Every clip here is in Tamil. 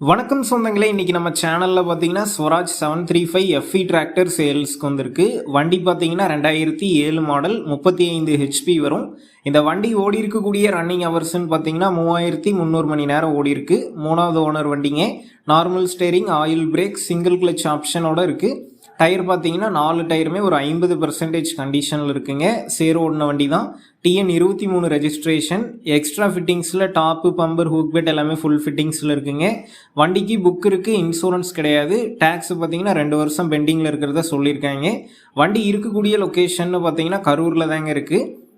வணக்கம் சொந்தங்களே இன்றைக்கி நம்ம சேனலில் பார்த்தீங்கன்னா Swaraj seven three five FE tractor சேல்ஸ்க்கு வந்திருக்கு. வண்டி பார்த்தீங்கன்னா ரெண்டாயிரத்தி ஏழு மாடல் முப்பத்தி ஐந்து ஹெச்பி வரும். இந்த வண்டி ஓடி இருக்கக்கூடிய ரன்னிங் ஹவர்ஸ்ன்னு பார்த்தீங்கன்னா மூவாயிரத்தி முந்நூறு மணி நேரம் ஓடி இருக்கு. மூணாவது ஓனர் வண்டிங்க. Normal steering oil brake single clutch ஆப்ஷனோட இருக்குது டயர் பார்த்தீங்கன்னா நாலு டயருமே ஒரு ஐம்பது பர்சன்டேஜ் கண்டிஷனில் இருக்குங்க. சேர் ஓடின வண்டி தான் டிஎன் இருபத்தி மூணு ரெஜிஸ்ட்ரேஷன் எக்ஸ்ட்ரா ஃபிட்டிங்ஸில் டாப்பு பம்பர் ஹூக் பெட் எல்லாமே ஃபுல் ஃபிட்டிங்ஸில் இருக்குங்க. வண்டிக்கு புக் இருக்குது இன்சூரன்ஸ் கிடையாது. டேக்ஸ் பார்த்தீங்கன்னா ரெண்டு வருஷம் பெண்டிங்கில் இருக்கிறத சொல்லியிருக்காங்க. வண்டி இருக்கக்கூடிய லொக்கேஷன் பார்த்தீங்கன்னா கரூரில் தாங்க இருக்குது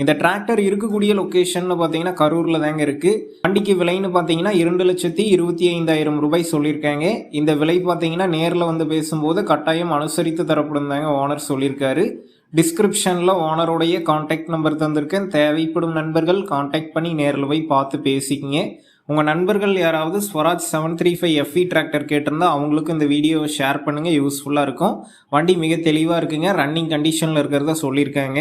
இந்த டிராக்டர் இருக்கக்கூடிய லொக்கேஷன் பார்த்தீங்கன்னா கரூரில் தாங்க இருக்குது வண்டிக்கு விலைன்னு பார்த்தீங்கன்னா இரண்டு லட்சத்தி இருபத்தி ஐந்தாயிரம் ரூபாய் சொல்லியிருக்காங்க. இந்த விலை பார்த்தீங்கன்னா நேரில் வந்து பேசும்போது கட்டாயம் அனுசரித்து தரப்படும் தாங்க ஓனர் சொல்லியிருக்காரு. டிஸ்கிரிப்ஷனில் ஓனருடைய காண்டாக்ட் நம்பர் தந்திருக்கேன். தேவைப்படும் நண்பர்கள் காண்டாக்ட் பண்ணி நேரில் போய் பார்த்து பேசிக்கிங்க. உங்கள் நண்பர்கள் யாராவது Swaraj seven three five FE tractor கேட்டிருந்தா அவங்களுக்கும் இந்த வீடியோவை ஷேர் பண்ணுங்கள் யூஸ்ஃபுல்லாக இருக்கும். வண்டி மிக தெளிவாக இருக்குங்க. ரன்னிங் கண்டிஷனில் இருக்கிறதா சொல்லியிருக்காங்க.